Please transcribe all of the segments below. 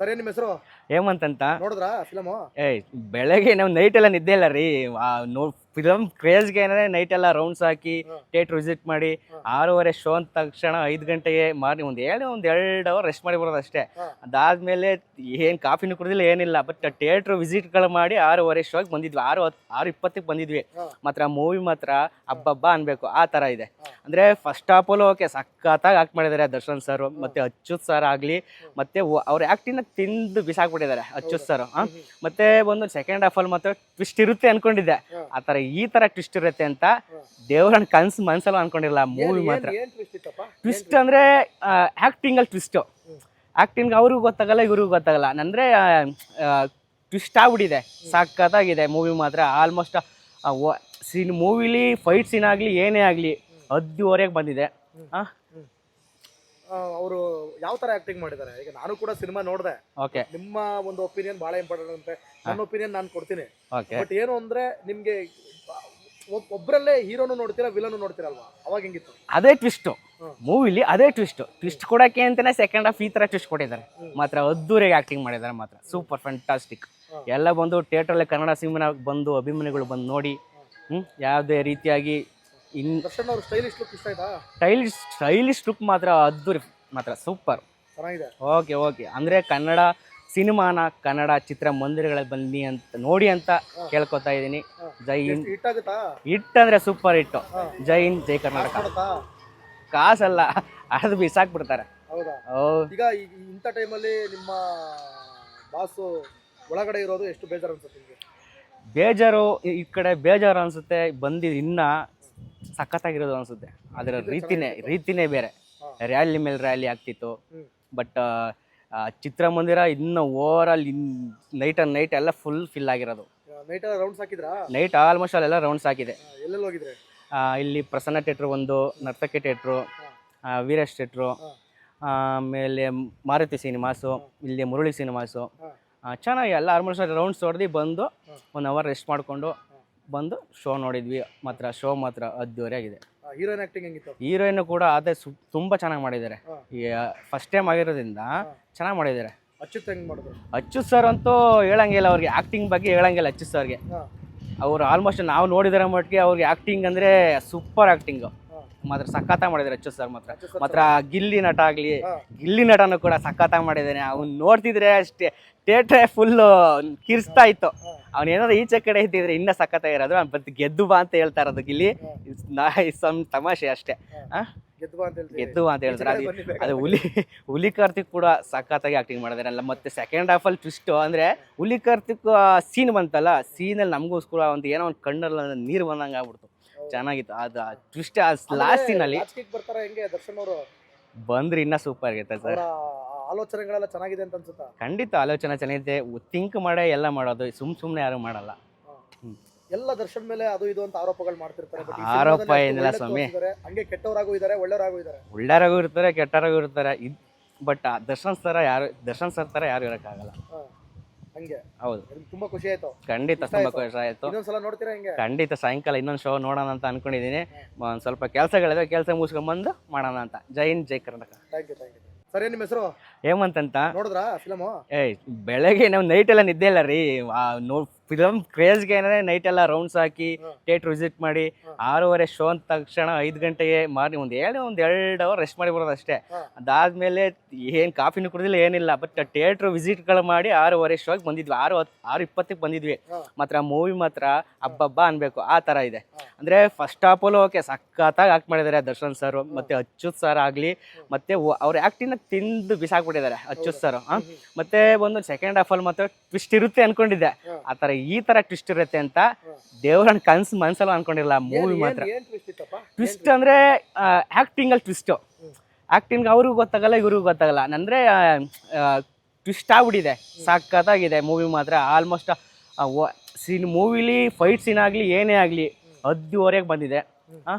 Sir ನಿಮ್ಮ ಹೆಸರು? ಹೇಮಂತ್ ಅಂತ. ನೋಡಿದ್ರಾ ಫಿಲಮು? ಏಯ್ ಬೆಳಗ್ಗೆ ನಾವು ನೈಟ್ ಎಲ್ಲ ನಿದ್ದೆ ಇಲ್ಲ ರೀ. ನೋ ಫಿಲಮ್ ಕ್ರೇಜ್ಗೆ ಏನಂದ್ರೆ ನೈಟ್ ಎಲ್ಲ ರೌಂಡ್ಸ್ ಹಾಕಿ. ಥಿಯೇಟ್ರ್ ವಿಸಿಟ್ ಮಾಡಿ. ಆರೂವರೆ ಶೋ ಅಂದ ತಕ್ಷಣ ಐದು ಗಂಟೆಗೆ ಮಾರ್ನಿಂಗ್ ಒಂದು ಏಳು ಒಂದು ಎರಡು ಅವರ್ ರೆಸ್ಟ್ ಮಾಡಿ ಬರೋದು ಅಷ್ಟೇ. ಅದಾದ್ಮೇಲೆ ಏನು ಕಾಫಿನೂ ಕುಡಿದಿಲ್ಲ ಏನಿಲ್ಲ. ಬಟ್ ಥಿಯೇಟ್ರ್ ವಿಸಿಟ್ಗಳು ಮಾಡಿ ಆರೂವರೆ ಶೋಗೆ ಬಂದಿದ್ವಿ. ಆರು ಹತ್ತು ಆರು ಇಪ್ಪತ್ತಕ್ಕೆ ಬಂದಿದ್ವಿ. ಮಾತ್ರ ಮೂವಿ ಮಾತ್ರ ಹಬ್ಬಬ್ಬ ಅನ್ಬೇಕು ಆ ಥರ ಇದೆ. ಅಂದ್ರೆ ಫಸ್ಟ್ ಆಫ್ ಆಲ್ ಓಕೆ ಸಖತ್ತಾಗಿ ಆಕ್ಟ್ ಮಾಡಿದ್ದಾರೆ ದರ್ಶನ್ ಸರ್ ಮತ್ತೆ ಅಚ್ಯುತ್ ಸರ್ ಆಗಲಿ ಮತ್ತೆ ಅವ್ರ ಆ್ಯಕ್ಟಿನ ತಿಂದು ಬಿಸಾಕ್ಬಿಟ್ಟಿದ್ದಾರೆ ಅಚ್ಯುತ್ ಸರ್ ಮತ್ತೆ ಒಂದು ಸೆಕೆಂಡ್ ಹಾಫ್ ಅಲ್ಲಿ ಮಾತ್ರ ಟ್ವಿಸ್ಟ್ ಇರುತ್ತೆ ಅನ್ಕೊಂಡಿದ್ದೆ. ಆ ಥರ ಈ ತರ ಟ್ವಿಸ್ಟ್ ಇರುತ್ತೆ ಅಂತ ಹಾ. ದೇವರನ್ನ ಕನ್ಸು ಮನ್ಸಲ್ಲ ಅನ್ಕೊಂಡಿರಲ್ಲ ಮೂವಿ ಮಾತ್ರ. ಟ್ವಿಸ್ಟ್ ಅಂದ್ರೆ ಆಕ್ಟಿಂಗ್ ಅಲ್ಲಿ ಟ್ವಿಸ್ಟ್ ಆಕ್ಟಿಂಗ್ ಅವ್ರಿಗೂ ಗೊತ್ತಾಗಲ್ಲ ಇವ್ರಿಗೂ ಗೊತ್ತಾಗಲ್ಲ. ಅಂದ್ರೆ ಟ್ವಿಸ್ಟ್ ಆಗ್ಬಿಟ್ಟಿದೆ. ಸಖತ್ತಾಗಿದೆ ಮೂವಿ ಮಾತ್ರ. ಆಲ್ಮೋಸ್ಟ್ ಸೀನ್ ಮೂವಿಲಿ ಫೈಟ್ ಸೀನ್ ಆಗಲಿ ಏನೇ ಆಗಲಿ ಹದ್ದುವರೆಗೆ ಬಂದಿದೆ. ಆ ಅವರು ಯಾವ ತರ ಆಕ್ಟಿಂಗ್ ಮಾಡಿದ್ದಾರೆ? ಈಗ ನಾನು ಕೂಡ ಸಿನಿಮಾ ನೋಡಿದೆ. ಓಕೆ ನಿಮ್ಮ ಒಂದು ಒಪಿನಿಯನ್ ಬಹಳ ಇಂಪಾರ್ಟೆಂಟ್ ಅಂತೆ. ನನ್ನ ಒಪಿನಿಯನ್ ನಾನು ಕೊಡ್ತೀನಿ. ಓಕೆ ಬಟ್ ಏನು ಅಂದ್ರೆ ನಿಮ್ಗೆ ಒಬ್ಬರಲ್ಲೇ ಒಬ್ರಲ್ಲೇ ಹೀರೋನು ನೋಡ್ತೀರಾ ವಿಲನು ನೋಡ್ತೀರಲ್ವಾ? ಅವಾಗ ಹೆಂಗಿತ್ತು? ಅದೇ ಟ್ವಿಸ್ಟ್. ಮೂವಿಲಿ ಅದೇ ಟ್ವಿಸ್ಟ್ ಟ್ವಿಸ್ಟ್ ಕೊಡಕ್ಕೆ ಅಂತಾನೆ ಸೆಕೆಂಡ್ ಹಾಫ್ ಈ ತರ ಟ್ವಿಸ್ಟ್ ಕೊಟ್ಟಿದ್ದಾರೆ. ಮಾತ್ರ ಅದ್ದೂರಿಗೆ ಆಕ್ಟಿಂಗ್ ಮಾಡಿದ್ದಾರೆ ಮಾತ್ರ. ಸೂಪರ್ ಫ್ಯಾಂಟಾಸ್ಟಿಕ್ ಎಲ್ಲ ಬಂದು ಥಿಯೇಟ್ರಲ್ಲಿ ಕನ್ನಡ ಸಿನಿಮಾ ಬಂದು ಅಭಿಮಾನಿಗಳು ಬಂದು ನೋಡಿ ಹ್ಮ್ ಯಾವುದೇ ರೀತಿಯಾಗಿ ಇನ್ ದರ್ಶನ್ ಅವ್ರ ಸ್ಟೈಲಿಶ್ ಲುಕ್ ಇಷ್ಟ ಆಯ್ತಾ? ಸ್ಟೈಲಿಶ್ ಸ್ಟೈಲಿಶ್ ಲುಕ್ ಮಾತ್ರ ಅದ್ದೂರಿ ಮಾತ್ರ ಸೂಪರ್ ಚೆನ್ನಾಗಿದೆ. ಓಕೆ ಓಕೆ ಅಂದರೆ ಕನ್ನಡ ಸಿನಿಮಾನ ಕನ್ನಡ ಚಿತ್ರ ಮಂದಿರಗಳಲ್ಲಿ ಬನ್ನಿ ಅಂತ ನೋಡಿ ಅಂತ ಕೇಳ್ಕೊತಾ ಇದ್ದೀನಿ. ಜೈ ಹಿಂದ್. ಹಿಟ್ ಆಗುತ್ತಾ? ಹಿಟ್ ಅಂದರೆ ಸೂಪರ್ ಹಿಟ್ಟು. ಜೈ ಹಿಂದ್ ಜೈ ಕರ್ನಾಟಕ. ಕೊಡುತ್ತಾ ಕಾಸಲ್ಲ ಅದು ಬಿಸಾಕ್ಬಿಡ್ತಾರೆ. ಹೌದಾ? ಓ ಈಗ ಈ- ಈ- ಇಂಥ ಟೈಮಲ್ಲಿ ನಿಮ್ಮ ಬಾಸು ಒಳಗಡೆ ಇರೋದು ಎಷ್ಟು ಬೇಜಾರು ಅನ್ಸುತ್ತೆ ನಿಮ್ಗೆ? ಬೇಜಾರು ಈ ಈ ಕಡೆ ಬೇಜಾರು ಅನ್ಸುತ್ತೆ ಬಂದಿದ್ದು ಇನ್ನ ಸಖತ್ತಾಗಿರೋದು ಅನ್ಸುತ್ತೆ. ಅದರ ರೀತಿನೇ ರೀತಿನೇ ಬೇರೆ. ರ್ಯಾಲಿ ಮೇಲೆ ರ್ಯಾಲಿ ಆಗ್ತಿತ್ತು. ಬಟ್ ಚಿತ್ರಮಂದಿರ ಇನ್ನು over all in night and night ಎಲ್ಲ ಫುಲ್ ಫಿಲ್ ಆಗಿರೋದು. ನೈಟ್ ರೌಂಡ್ಸ್ ಹಾಕಿದ್ರಾ? ನೈಟ್ ಆಲ್ಮೋಸ್ಟ್ ಅಲ್ಲೆಲ್ಲ ರೌಂಡ್ಸ್ ಹಾಕಿದೆ. ಹಾ, ಎಲ್ಲೆಲ್ಲಿ ಹೋಗಿದ್ರೆ? ಇಲ್ಲಿ ಪ್ರಸನ್ನ ಥಿಯೇಟ್ರ್ ಒಂದು ನರ್ತಕಿ ಥಿಯೇಟ್ರು ವೀರೇಶ್ ಥಿಯೇಟ್ರು. ಆಮೇಲೆ ಮಾರುತಿ ಸಿನಿಮಾಸು ಇಲ್ಲಿ ಮುರುಳಿ ಸಿನಿಮಾಸು. ಚೆನ್ನಾಗಿ ಎಲ್ಲ ಆಲ್ಮೋಸ್ಟ್ ರೌಂಡ್ಸ್ ಹೊಡೆದು ಬಂದು. ಒನ್ ಅವರ್ ರೆಸ್ಟ್ ಮಾಡಿಕೊಂಡು ಬಂದು ಶೋ ನೋಡಿದ್ವಿ. ಮಾತ್ರ ಶೋ ಮಾತ್ರ ಅದ್ದೂರಿ ಆಗಿದೆ. ಹೀರೋಯಿನ್ ಆಕ್ಟಿಂಗ್ ಹೆಂಗಿತ್ತು? ಹೀರೋಯಿನ್ ಕೂಡ ಅದೇ ತುಂಬಾ ತುಂಬ ಚೆನ್ನಾಗಿ ಮಾಡಿದ್ದಾರೆ. ಫಸ್ಟ್ ಟೈಮ್ ಆಗಿರೋದ್ರಿಂದ ಚೆನ್ನಾಗಿ ಮಾಡಿದ್ದಾರೆ. ಅಚ್ಚುತ್ ಹೆಂಗ್ ಮಾಡಿದ್ರು? ಸರ್ ಅಂತೂ ಹೇಳಂಗಿಲ್ಲ ಅವ್ರಿಗೆ ಆಕ್ಟಿಂಗ್ ಬಗ್ಗೆ ಹೇಳಂಗಿಲ್ಲ ಅಚ್ಚುತ್ ಸರ್ಗೆ. ಅವ್ರು ಆಲ್ಮೋಸ್ಟ್ ನಾವು ನೋಡಿದರ ಮಟ್ಟಿಗೆ ಅವ್ರಿಗೆ ಆಕ್ಟಿಂಗ್ ಅಂದರೆ ಸೂಪರ್ ಆ್ಯಕ್ಟಿಂಗು ಹಾ. ಮಾತ್ರ ಸಖತ್ತಾಗಿ ಮಾಡಿದ್ದಾರೆ ಅಚ್ಚು ಸರ್ ಮಾತ್ರ. ಮಾತ್ರ ಗಿಲ್ಲಿ ನಟ ಆಗಲಿ ಗಿಲ್ಲಿ ನಟನು ಕೂಡ ಸಖತ್ತಾಗಿ ಮಾಡಿದ್ದಾನೆ ಅವ್ನು ನೋಡ್ತಿದ್ರೆ ಅಷ್ಟೇ ಥಿಯೇಟ್ರೇ ಫುಲ್ಲು ಕಿರ್ಸ್ತಾ ಇತ್ತು. ಅವ್ನು ಏನಾದ್ರು ಈಚೆ ಕಡೆ ಇದ್ದಿದ್ರೆ ಇನ್ನೂ ಇರೋದು. ಅವ್ನು ಬತ್ ಗೆದ್ದು ಬಾ ಅಂತ ಹೇಳ್ತಾ ಇರೋದು ಗಿಲ್ಲಿ. ನಾ ಸಮ್ ತಮಾಷೆ ಅಷ್ಟೇ. ಗೆದ್ದು ಬಾ ಅಂತ ಹೇಳ್ತೀವಿ ಗೆದ್ದು ಬಾ ಅಂತ ಹೇಳ್ತಾರೆ. ಅದು. ಅದು ಹುಲಿ ಹುಲಿ ಕಾರ್ತಿಕ್ ಕೂಡ ಸಖತ್ತಾಗಿ ಆಕ್ಟಿಂಗ್ ಮಾಡಿದಾರಲ್ಲ. ಮತ್ತೆ ಸೆಕೆಂಡ್ ಹಾಫಲ್ಲಿ ಟ್ವಿಸ್ಟ್ ಅಂದ್ರೆ ಹುಲಿ ಕಾರ್ತಿಕ್ ಸೀನ್ ಬಂತಲ್ಲ ಸೀನಲ್ಲಿ ನಮಗೋಸ್ಕರ ಒಂದು ಏನೋ ಒಂದು ಕಣ್ಣಲ್ಲಿ ನೀರು ಬಂದಂಗೆ ಆಗ್ಬಿಡ್ತು. ಚೆನ್ನಾಗಿತ್ತು. ಅದು ಟ್ವಿಸ್ಟ್ ಲಾಸ್ಟ್ ಬರ್ತಾರ ಹೆಂಗೆ ದರ್ಶನ್ ಅವರು? ಬಂದ್ರೆ ಇನ್ನ ಸೂಪರ್ ಆಗಿರುತ್ತೆ ಸರ್. ಆಲೋಚನೆಗಳೆಲ್ಲ ಚೆನ್ನಾಗಿದೆ ಅಂತ ಅನ್ಸುತ್ತಾ? ಖಂಡಿತ ಆಲೋಚನೆ ಚೆನ್ನಾಗಿದೆ. ಥಿಂಕ್ ಮಾಡೇ ಎಲ್ಲ ಮಾಡೋದು. ಸುಮ್ ಸುಮ್ನೆ ಯಾರು ಮಾಡಲ್ಲ. ಎಲ್ಲ ದರ್ಶನ್ ಮೇಲೆ ಅದು ಇದು ಅಂತ ಆರೋಪಗಳು ಮಾಡ್ತಿರ್ತಾರೆ. ಆರೋಪ ಏನಿಲ್ಲ ಸ್ವಾಮಿ. ಹಂಗೆ ಕೆಟ್ಟವರಾಗೂ ಇದಾರೆ ಒಳ್ಳೆಯವರಾಗೂ ಇದಾರೆ ಒಳ್ಳೆಯರಾಗೂ ಇರ್ತಾರೆ ಕೆಟ್ಟವರಾಗೂ ಇರ್ತಾರೆ. ಬಟ್ ದರ್ಶನ್ ಸರ ಯಾರು ದರ್ಶನ್ ಸರ್ ತರ ಯಾರು ಇರೋಕ್ಕಾಗಲ್ಲ. ಹಂಗೆ. ಹೌದು. ನಿಮ್ಗೆ ತುಂಬಾ ಖುಷಿ ಆಯ್ತು. ಖಂಡಿತ ತುಂಬಾ. ಖುಷಿ ಆಯಿತು. ಇನ್ನೊಂದ್ಸಲ ನೋಡ್ತೀರಾ ಹೆಂಗೆ? ಖಂಡಿತ ಸಾಯಂಕಾಲ ಇನ್ನೊಂದು ಶೋ ನೋಡೋಣ ಅಂತ ಅನ್ಕೊಂಡಿದ್ದೀನಿ ಒಂದು ಸ್ವಲ್ಪ ಕೆಲಸಗಳಿದೆ ಕೆಲಸ ಮುಗಿಸ್ಕೊಂಬಂದು ಮಾಡೋಣ ಅಂತ. Jai Hind Jai Karnataka. Thank you thank you sir ಏನ್ ನಿಮ್ಮ ಹೆಸರು? ಹೇಮಂತ್ ಅಂತ. ನೋಡಿದ್ರಾ ಫಿಲಮು? ಏಯ್ ಬೆಳಗ್ಗೆ ನಾವು ನೈಟ್ ಎಲ್ಲ ನಿದ್ದೆ ಇಲ್ಲ ರೀ. ಆ, ನೋ ಫಿಲಮ್ ಕ್ರೇಜ್ಗೆ ಏನಾದ್ರೆ ನೈಟ್ ಎಲ್ಲ ರೌಂಡ್ಸ್ ಹಾಕಿ ಥಿಯೇಟರ್ ವಿಸಿಟ್ ಮಾಡಿ. ಆರೂವರೆ ಶೋ ಅಂದ ತಕ್ಷಣ ಐದು ಗಂಟೆಗೆ ಮಾರ್ನಿಂಗ್ ಒಂದು ಏಳು ಒಂದು ಎರಡು ಅವರ್ ರೆಸ್ಟ್ ಮಾಡಿ ಬರೋದು ಅಷ್ಟೇ. ಅದಾದ್ಮೇಲೆ ಏನು ಕಾಫಿನೂ ಕುಡಿದಿಲ್ಲ ಏನಿಲ್ಲ. ಬಟ್ ಥಿಯೇಟ್ರ್ ವಿಸಿಟ್ಗಳು ಮಾಡಿ ಆರೂವರೆ ಶೋಗೆ ಬಂದಿದ್ವಿ. ಆರು ಹತ್ತು ಆರು ಇಪ್ಪತ್ತಕ್ಕೆ ಬಂದಿದ್ವಿ. ಮಾತ್ರ ಮೂವಿ ಮಾತ್ರ ಹಬ್ಬಬ್ಬ ಅನ್ಬೇಕು. ಆ ಥರ ಇದೆ. ಅಂದರೆ ಫಸ್ಟ್ ಆಫ್ ಆಲ್ ಓಕೆ ಸಖತ್ತಾಗಿ ಆಕ್ಟ್ ಮಾಡಿದ್ದಾರೆ ದರ್ಶನ್ ಸರ್ ಮತ್ತೆ ಅಚ್ಯುತ್ ಸರ್ ಆಗಲಿ ಮತ್ತೆ ಅವ್ರ ಆ್ಯಕ್ಟಿನ ತಿಂದು ಬಿಸಾಕ್ಬಿಟ್ಟಿದ್ದಾರೆ ಅಚ್ಯುತ್ ಸರ್ ಮತ್ತೆ ಒಂದು ಸೆಕೆಂಡ್ ಹಾಫ್ ಅಲ್ಲಿ ಮಾತ್ರ ಟ್ವಿಸ್ಟ್ ಇರುತ್ತೆ ಅನ್ಕೊಂಡಿದ್ದೆ. ಆ ಥರ ಈ ತರ ಟ್ವಿಸ್ಟ್ ಇರುತ್ತೆ ಅಂತ ದೇವ್ರ ದೇವರನ್ನ ಕನ್ಸು ಮನ್ಸಲ್ಲ ಅನ್ಕೊಂಡಿರಲ್ಲ ಮೂವಿ ಮಾತ್ರ. ಟ್ವಿಸ್ಟ್ ಅಂದ್ರೆ ಆಕ್ಟಿಂಗ್ ಅಲ್ಲಿ ಟ್ವಿಸ್ಟ್. ಆಕ್ಟಿಂಗ್ ಅವ್ರಿಗೂ ಗೊತ್ತಾಗಲ್ಲ ಇವ್ರಿಗೂ ಗೊತ್ತಾಗಲ್ಲ. ಅಂದ್ರೆ ಟ್ವಿಸ್ಟ್ ಆಗ್ಬಿಟ್ಟಿದೆ. ಸಖತ್ತಾಗಿದೆ ಮೂವಿ ಮಾತ್ರ. ಆಲ್ಮೋಸ್ಟ್ ಸೀನ್ ಮೂವಿಲಿ ಫೈಟ್ ಸೀನ್ ಆಗಲಿ ಏನೇ ಆಗಲಿ ಹದ್ದುವರೆಗೆ ಬಂದಿದೆ. ಆ?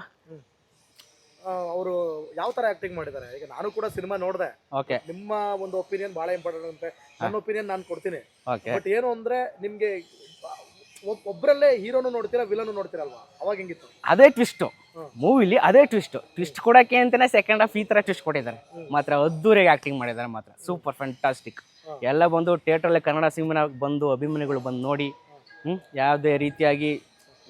ಅವರು ಯಾವ ತರ ಆಕ್ಟಿಂಗ್ ಮಾಡಿದ್ದಾರೆ? ಈಗ ನಾನು ಕೂಡ ಸಿನಿಮಾ ನೋಡಿದೆ. ಓಕೆ ನಿಮ್ಮ ಒಂದು ಒಪಿನಿಯನ್ ಬಹಳ ಇಂಪಾರ್ಟೆಂಟ್ ಅಂತೆ. ನನ್ನ ಒಪಿನಿಯನ್ ನಾನು ಕೊಡ್ತೀನಿ. ಓಕೆ ಬಟ್ ಏನು ಅಂದ್ರೆ ನಿಮ್ಗೆ ಒಬ್ಬರಲ್ಲೇ ಒಬ್ರಲ್ಲೇ ಹೀರೋನು ನೋಡ್ತೀರಾ ವಿಲನು ನೋಡ್ತೀರಲ್ವಾ ಅವಾಗ ಹೆಂಗಿತ್ತು? ಅದೇ ಟ್ವಿಸ್ಟ್. ಮೂವಿಲಿ ಅದೇ ಟ್ವಿಸ್ಟ್ ಟ್ವಿಸ್ಟ್ ಕೊಡಕ್ಕೆ ಅಂತಾನೆ ಸೆಕೆಂಡ್ ಹಾಫ್ ಈ ತರ ಟ್ವಿಸ್ಟ್ ಕೊಟ್ಟಿದ್ದಾರೆ. ಮಾತ್ರ ಅದ್ದೂರಿಗೆ ಆಕ್ಟಿಂಗ್ ಮಾಡಿದ್ದಾರೆ ಮಾತ್ರ. Super fantastic. ಎಲ್ಲ ಬಂದು ಥಿಯೇಟ್ರಲ್ಲೇ ಕನ್ನಡ ಸಿನಿಮಾ ಬಂದು ಅಭಿಮಾನಿಗಳು ಬಂದು ನೋಡಿ ಹ್ಮ್ ಯಾವುದೇ ರೀತಿಯಾಗಿ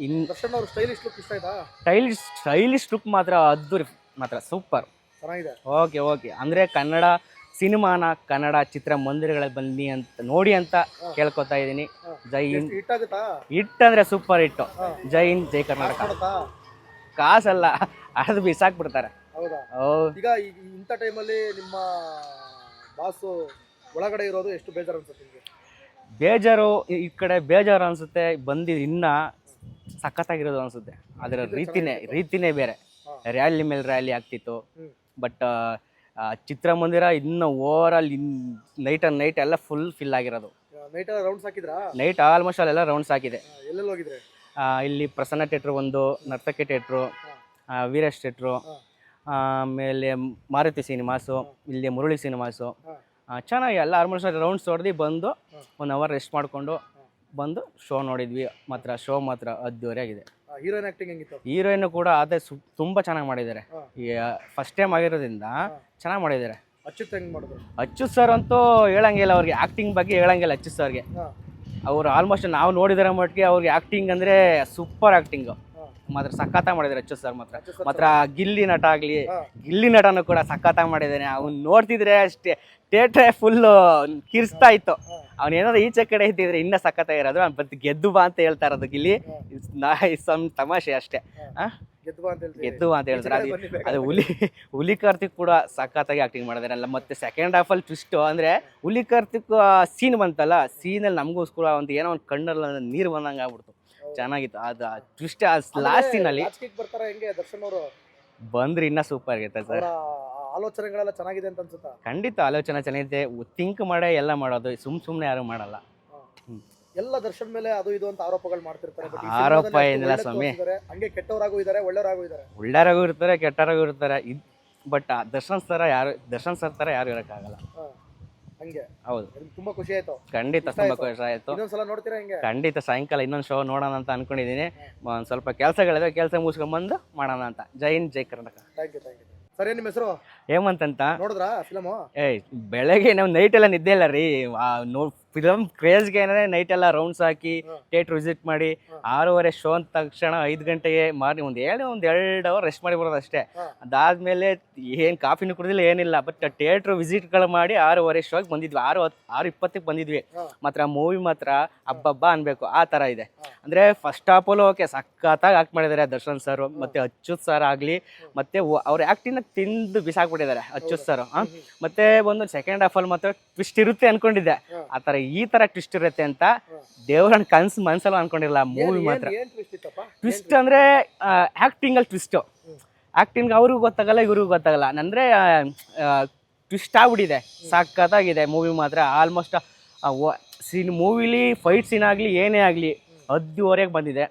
ಇನ್ ದರ್ಶನ್ ಅವ್ರ ಸ್ಟೈಲಿಶ್ ಲುಕ್ ಇಷ್ಟ ಆಯ್ತಾ? ಸ್ಟೈಲಿಶ್ ಸ್ಟೈಲಿಶ್ ಲುಕ್ ಮಾತ್ರ ಅದ್ದೂರಿ ಮಾತ್ರ ಸೂಪರ್ ಚೆನ್ನಾಗಿದೆ. ಓಕೆ ಓಕೆ ಅಂದರೆ ಕನ್ನಡ ಸಿನಿಮಾನ ಕನ್ನಡ ಚಿತ್ರಮಂದಿರಗಳಲ್ಲಿ ಬನ್ನಿ ಅಂತ ನೋಡಿ ಅಂತ ಕೇಳ್ಕೊತಾ ಇದ್ದೀನಿ. ಜೈ ಹಿಂದ್. ಹಿಟ್ ಆಗುತ್ತಾ? ಹಿಟ್ ಅಂದರೆ ಸೂಪರ್ ಹಿಟ್ಟು ಜೈ ಹಿಂದ್ ಜೈ ಕರ್ನಾಟಕ. ಮಾಡುತ್ತಾ ಕಾಸಲ್ಲ ಅದು ಬಿಸಾಕ್ಬಿಡ್ತಾರೆ. ಹೌದಾ? ಓ. ಈಗ ಈ- ಈ ಇಂಥ ಟೈಮಲ್ಲಿ ನಿಮ್ಮ ಬಾಸು ಒಳಗಡೆ ಇರೋದು ಎಷ್ಟು ಬೇಜಾರು ಅನ್ಸುತ್ತೆ ನಿಮಗೆ? ಬೇಜಾರು ಈ ಈ ಕಡೆ ಬೇಜಾರು ಅನ್ಸುತ್ತೆ ಬಂದಿದ್ದು ಇನ್ನ ಸಖತ್ತಾಗಿರೋದು ಅನ್ಸುತ್ತೆ. ಅದರ ರೀತಿನೇ ರೀತಿನೇ ಬೇರೆ. ರ್ಯಾಲಿ ಮೇಲೆ ರ್ಯಾಲಿ ಆಗ್ತಿತ್ತು. ಬಟ್ ಚಿತ್ರಮಂದಿರ ಇನ್ನು over all in night and night ಎಲ್ಲ ಫುಲ್ ಫಿಲ್ ಆಗಿರೋದು. ನೈಟ್ ಆಲ್ಮೋಸ್ಟ್ ಅಲ್ಲೆಲ್ಲ ರೌಂಡ್ಸ್ ಹಾಕಿದೆ. ಇಲ್ಲಿ ಪ್ರಸನ್ನ ಥಿಯೇಟ್ರ್ ಒಂದು ನರ್ತಕಿ ಥಿಯೇಟ್ರು ವೀರೇಶ್ ಥಿಯೇಟ್ರು. ಆಮೇಲೆ ಮಾರುತಿ ಸಿನಿಮಾಸು ಇಲ್ಲಿ ಮುರುಳಿ ಸಿನಿಮಾಸು ಚೆನ್ನಾಗಿ ಎಲ್ಲ ಆಲ್ಮೋಸ್ಟ್ ರೌಂಡ್ಸ್ ಹೊಡೆದು ಬಂದು. ಒನ್ ಅವರ್ ರೆಸ್ಟ್ ಮಾಡಿಕೊಂಡು ಬಂದು ಶೋ ನೋಡಿದ್ವಿ. ಮಾತ್ರ ಶೋ ಮಾತ್ರ ಅದ್ದೂರಿಯಾಗಿದೆ. ಹೀರೋಯಿನ್ ಆಕ್ಟಿಂಗ್ ಹೆಂಗಿತ್ತು? ಹೀರೋಯಿನ್ ಕೂಡ ಅದೇ ಸು ತುಂಬ ಚೆನ್ನಾಗಿ ಮಾಡಿದ್ದಾರೆ. ಹಾ. ಫಸ್ಟ್ ಟೈಮ್ ಆಗಿರೋದ್ರಿಂದ ಚೆನ್ನಾಗಿ ಮಾಡಿದ್ದಾರೆ. ಅಚ್ಯುತ್ ಹೆಂಗ್ ಮಾಡಿದ್ರು? ಅಚ್ಯುತ್ ಸರ್ ಅಂತೂ ಹೇಳಂಗಿಲ್ಲ ಅವ್ರಿಗೆ ಆಕ್ಟಿಂಗ್ ಬಗ್ಗೆ ಹೇಳಂಗಿಲ್ಲ ಅಚ್ಯುತ್ ಸರ್ಗೆ ಹಾ. ಅವರು ಆಲ್ಮೋಸ್ಟ್ ನಾವು ನೋಡಿದ್ರೆ ಮಟ್ಟಿಗೆ ಅವ್ರಿಗೆ ಆಕ್ಟಿಂಗ್ ಅಂದ್ರೆ ಸೂಪರ್ ಆ್ಯಕ್ಟಿಂಗು ಹಾ. ಮಾತ್ರ ಸಖತ್ತಾಗಿ ಮಾಡಿದ್ದಾರೆ ಅಚ್ಚು ಸರ್ ಮಾತ್ರ. ಮಾತ್ರ ಗಿಲ್ಲಿ ನಟ ಆಗಲಿ ಗಿಲ್ಲಿ ನಟನು ಕೂಡ ಸಖತ್ತಾಗಿ ಮಾಡಿದ್ದಾನೆ ಅವ್ನು ನೋಡ್ತಿದ್ರೆ ಅಷ್ಟೇ ಥಿಯೇಟ್ರೆ ಫುಲ್ಲು ಕಿರಿಸ್ತಾ ಇತ್ತು. ಅವ್ನು ಏನಾದ್ರು ಈಚೆ ಕಡೆ ಇದ್ದಿದ್ರೆ ಇನ್ನೂ ಸಖತ್ತಾಗಿರೋದು ಅವ್ನು ಬತ್ ಗೆದ್ದು ಬಾ ಅಂತ ಹೇಳ್ತಾ ಇರೋದು ಗಿಲ್ಲಿ. ನಾ ಸಮ್ ತಮಾಷೆ ಅಷ್ಟೇ. ಗೆದ್ದು ಬಾ ಅಂತ ಹೇಳ್ತಾರೆ. ಅದು. ಅದು ಹುಲಿ ಹುಲಿ ಕಾರ್ತಿಕ್ ಕೂಡ ಸಖತ್ತಾಗಿ ಆಕ್ಟಿಂಗ್ ಮಾಡಿದಾರಲ್ಲ. ಮತ್ತೆ ಸೆಕೆಂಡ್ ಹಾಫಲ್ಲಿ ಟ್ವಿಸ್ಟ್ ಅಂದ್ರೆ ಹುಲಿ ಕಾರ್ತಿಕ್ ಸೀನ್ ಬಂತಲ್ಲ ಸೀನಲ್ಲಿ ನಮಗೋಸ್ಕರ ಒಂದು ಏನೋ ಒಂದು ಕಣ್ಣಲ್ಲಿ ನೀರು ಬಂದಂಗೆ ಆಗ್ಬಿಡ್ತು. ಚೆನ್ನಾಗಿತ್ತು. ಅದು ಟ್ವಿಸ್ಟ್ ಆ ಲಾಸ್ಟ್ ಸೀನಲ್ಲಿ ಬರ್ತಾರ ಹೆಂಗೆ ದರ್ಶನ್ ಅವರು? ಬಂದ್ರೆ ಇನ್ನೂ ಸೂಪರ್ ಆಗಿರುತ್ತೆ ಅವರ ಸರ್ ಆಲೋಚನೆಗಳೆಲ್ಲ ಚೆನ್ನಾಗಿದೆ ಅಂತ ಅನ್ಸುತ್ತಾ? ಖಂಡಿತ ಆಲೋಚನೆ ಚೆನ್ನಾಗಿದೆ. ಥಿಂಕ್ ಮಾಡೇ ಎಲ್ಲ ಮಾಡೋದು. ಸುಮ್ ಸುಮ್ನೆ ಯಾರು ಮಾಡಲ್ಲ. ಎಲ್ಲ ದರ್ಶನ್ ಮೇಲೆ ಅದು ಇದು ಅಂತ ಆರೋಪಗಳು ಮಾಡ್ತಿರ್ತಾರೆ. But ಈ ಆರೋಪ ಸಿನಿಮಾದಲ್ಲಿ ಅಷ್ಟು ಏನಿಲ್ಲ ಒಳ್ಳೆ ಸ್ವಾಮಿ. ತೋರ್ಸಿದ್ದಾರೆ. ಹಂಗೆ ಕೆಟ್ಟವರಾಗೂ ಇದಾರೆ ಒಳ್ಳೆಯವರಾಗೂ ಇದಾರೆ ಒಳ್ಳೆಯರಾಗೂ ಇರ್ತಾರೆ ಕೆಟ್ಟರಾಗೂ ಇರ್ತಾರೆ. ಇದು ಬಟ್ ದರ್ಶನ್ ಸರ ಯಾರು ದರ್ಶನ್ ಸರ್ ಥರ ಯಾರು ಇರೋಕ್ಕಾಗಲ್ಲ. ಹಾ. ಹಂಗೆ. ಹೌದು. ತುಂಬಾ ಖುಷಿ ಆಯ್ತು. ಖಂಡಿತ ತುಂಬಾ ಖುಷಿ ಆಯ್ತು. ಇನ್ನೊಂದ್ಸಲ ನೋಡ್ತೀರಾ ಹೆಂಗೆ? ಖಂಡಿತ ಸಾಯಂಕಾಲ ಇನ್ನೊಂದು ಶೋ ನೋಡೋಣ ಅಂತ ಅನ್ಕೊಂಡಿದ್ದೀನಿ ಒಂದು ಸ್ವಲ್ಪ ಕೆಲಸಗಳಿದೆ ಕೆಲಸ ಮುಗಿಸ್ಕೊಂಬಂದು ಮಾಡೋಣ ಅಂತ. Jai Hind Jai Karnataka. Thank you thank you. ಸರಿ ನಿಮ್ಮ ಹೆಸರು? ಹೇಮಂತ್ ಅಂತ. ನೋಡಿದ್ರಾ ಫಿಲಮು? ಏಯ್ ಬೆಳಗ್ಗೆ ನಾವು ನೈಟ್ ಎಲ್ಲ ನಿದ್ದೆ ಇಲ್ಲ ರೀ. ಫಿಲಮ್ ಕ್ರೇಜ್ಗೆ ಏನಂದ್ರೆ ನೈಟ್ ಎಲ್ಲ ರೌಂಡ್ಸ್ ಹಾಕಿ ಥಿಯೇಟರ್ ವಿಸಿಟ್ ಮಾಡಿ. ಆರೂವರೆ ಶೋ ಅಂದ ತಕ್ಷಣ ಐದು ಗಂಟೆಗೆ ಮಾರ್ನಿಂಗ್ ಒಂದು ಏಳು ಒಂದು ಎರಡು ಅವರ್ ರೆಸ್ಟ್ ಮಾಡಿ ಬರೋದು ಅಷ್ಟೇ. ಅದಾದ್ಮೇಲೆ ಏನು ಕಾಫಿನೂ ಕುಡಿದಿಲ್ಲ ಏನಿಲ್ಲ. ಬಟ್ ಥಿಯೇಟ್ರ್ ವಿಸಿಟ್ಗಳು ಮಾಡಿ ಆರೂವರೆ ಶೋಗೆ ಬಂದಿದ್ವಿ. ಆರು ಹತ್ತು ಆರು ಇಪ್ಪತ್ತಕ್ಕೆ ಬಂದಿದ್ವಿ. ಮಾತ್ರ ಮೂವಿ ಮಾತ್ರ ಹಬ್ಬಬ್ಬ ಅನ್ಬೇಕು. ಆ ಥರ ಇದೆ. ಅಂದ್ರೆ ಫಸ್ಟ್ ಹಾಫಲ್ಲೂ ಓಕೆ ಸಖತ್ತಾಗಿ ಆಕ್ಟ್ ಮಾಡಿದ್ದಾರೆ ದರ್ಶನ್ ಸರ್ ಮತ್ತೆ ಅಚ್ಯುತ್ ಸರ್ ಆಗಲಿ ಮತ್ತೆ ಅವ್ರ ಆ್ಯಕ್ಟಿಂಗ್ ತಿಂದು ಬಿಸಾಕ್ಬಿಟ್ಟಿದ್ದಾರೆ ಅಚ್ಯುತ್ ಸರ್. ಮತ್ತೆ ಒಂದು ಸೆಕೆಂಡ್ ಹಾಫಲ್ಲಿ ಮಾತ್ರ ಟ್ವಿಸ್ಟ್ ಇರುತ್ತೆ ಅನ್ಕೊಂಡಿದ್ದೆ. ಆ ಥರ ಈ ತರ ಟ್ವಿಸ್ಟ್ ಇರುತ್ತೆ ಅಂತ ಹಾ. ಕನ್ಸ್ ಮನ್ಸಲ್ಲ ಅನ್ಕೊಂಡಿರಲ್ಲ ಮೂವಿ ಮಾತ್ರ. ಟ್ವಿಸ್ಟ್ ಅಂದ್ರೆ ಆಕ್ಟಿಂಗ್ ಅಲ್ಲಿ ಟ್ವಿಸ್ಟ್ ಆಕ್ಟಿಂಗ್ ಅವ್ರಿಗೂ ಗೊತ್ತಾಗಲ್ಲ ಇವ್ರಿಗೂ ಗೊತ್ತಾಗಲ್ಲ. ಅಂದ್ರೆ ಟ್ವಿಸ್ಟ್ ಆಗ್ಬಿಟ್ಟಿದೆ. ಸಖತ್ತಾಗಿದೆ ಮೂವಿ ಮಾತ್ರ. ಆಲ್ಮೋಸ್ಟ್ ಸೀನ್ ಮೂವಿಲಿ ಫೈಟ್ ಸೀನ್ ಆಗಲಿ ಏನೇ ಆಗಲಿ ಹದ್ದುವರೆಗೆ ಬಂದಿದೆ.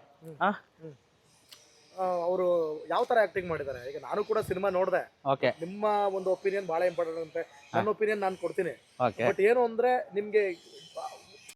ಅವರು ಯಾವ ತರ ಆಕ್ಟಿಂಗ್ ಮಾಡಿದ್ದಾರೆ? ಈಗ ನಾನು ಕೂಡ ಸಿನಿಮಾ ನೋಡಿದೆ. ಓಕೆ ನಿಮ್ಮ ಒಂದು ಒಪಿನಿಯನ್ ಬಹಳ ಇಂಪಾರ್ಟೆಂಟ್ ಅಂತೆ. ನನ್ನ ಒಪಿನಿಯನ್ ನಾನು ಕೊಡ್ತೀನಿ. ಬಟ್ ಏನು ಅಂದ್ರೆ ನಿಮ್ಗೆ